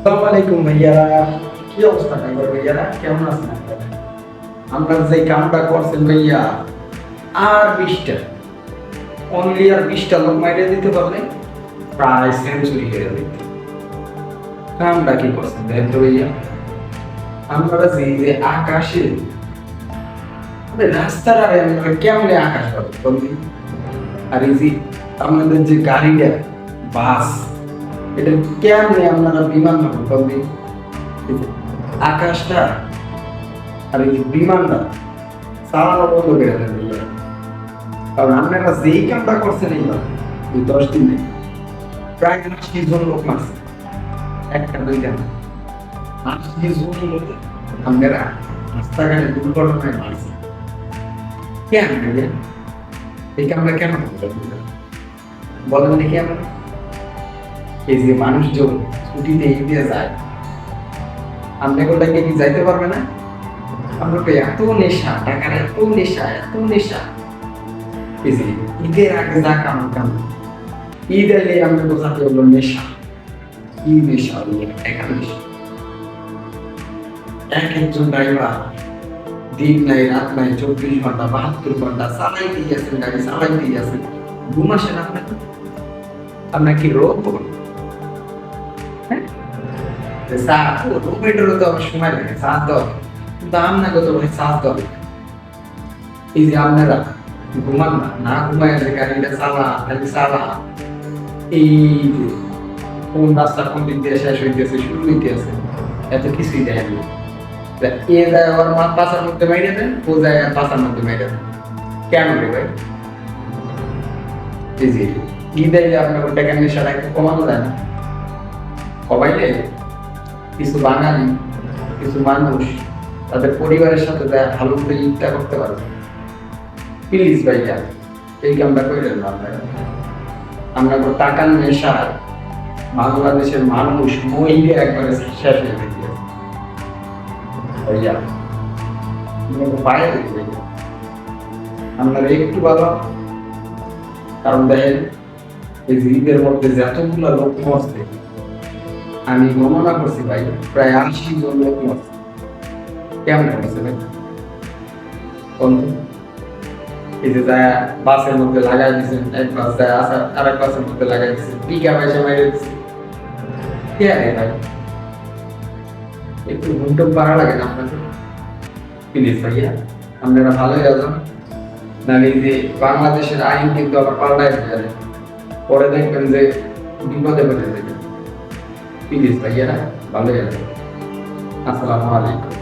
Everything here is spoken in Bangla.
আসসালামু আলাইকুম ভাইয়ারা কি অবস্থা ড্রাইভার ভাইয়ারা কেমন আছেন? আপনারা আমরা যে কামটা করছেন ভাইয়া আর বিশটা। অনলি আর বিশটা লোক মাইরে দিতে পারলে? প্রায় সেঞ্চুরি হয়ে যাবে কামটা কি করছেন দেখেন তো ভাইয়া? আমরা যে যে আকাশে রাস্তার আরে আমরা কেমনে আকাশ পাবো? আর এই যে আমাদের যে গাড়িটা বাস এটা কেমনে আপনারা বিমান পাবো বলুন? আকাশটা? আর এই বিমানটা চালানো বন্ধ করে দেন কারণ আপনারা যেই কামটা করছেন এইবার এই দশ দিনে। প্রায় আশি জন লোক মারছে। একটা দুইটা না। আশি জন লোক আপনারা রাস্তাঘাটে দুর্ঘটনায় মারছে। কেন? এই কামটা কেন? বলেন দেখি আমরা। এই যে মানুষজন ছুটিতে এই দিয়ে যায় আপনি কোনটাকে কি যাইতে পারবে না? আমরা তো এত নেশা, টাকার এত নেশা এত নেশা। এই যে ঈদের আগে যা কাম কাম ঈদ এলে আমরা বোঝাতে হলো নেশা। কি নেশা হলো টাকা নেশা। এক একজন ড্রাইভার দিন নাই, রাত নাই, চব্বিশ ঘণ্টা, বাহাত্তর ঘণ্টা চালাইতেই আছেন, গাড়ি চালাইতেই আছেন। ঘুম আসে না আপনার আপনার কি রোগ তো আবার সময় লাগে কিন্তু এই যে আপনারা ঘুমান না না ঘুমায় গাড়িটা চালা এই কোন রাস্তা কোন দিক দিয়ে শেষ শুরু এত কিছুই এ যায় আবার মা পাশার মধ্যে মেরে দেন, ও যায় পাশার মধ্যে মেরে দেন। কেন রে ভাই? এই যে ঈদ আপনার টাকা নেশাটা একটু কমানো যায় না। কমাইলে কিছু বাঙালি, কিছু মানুষ তাদের পরিবারের সাথে যায় ভালো করে ঈদটা করতে পারবে। প্লিজ ভাইয়া, এই কামটা করেন না আমরা টাকার নেশায় বাংলাদেশের মানুষ মহিলা একবারে শেষ হয়ে গেছে। ভাইয়া আপনারা একটু ভালো। কারণ দেখেন, এই ঈদের মধ্যে যে এতগুলো লোক মরছে আমি গণনা করছি ভাই, প্রায় আশি জন লোক মরছে কেমন মরছে ভাই? এই যে যায় বাসের মধ্যে লাগাই দিয়েছেন এক বাস যায় আসার আরেক বাসের মধ্যে লাগাই দিয়েছেন টিকা পয়সা মেরে দিচ্ছে কে আরে ভাই? একটু ঘুমটুম পারা লাগে না আপনাদের? প্লিজ ভাইয়া, আপনারা ভালোই আছেন? নাহলে যে বাংলাদেশের আইন কিন্তু আবার পাল্টায় যাবে পরে দেখবেন যে বিপদে পড়ে যাবে। প্লিজ ভাইয়া ভালোই আছেন আসসালামু আলাইকুম।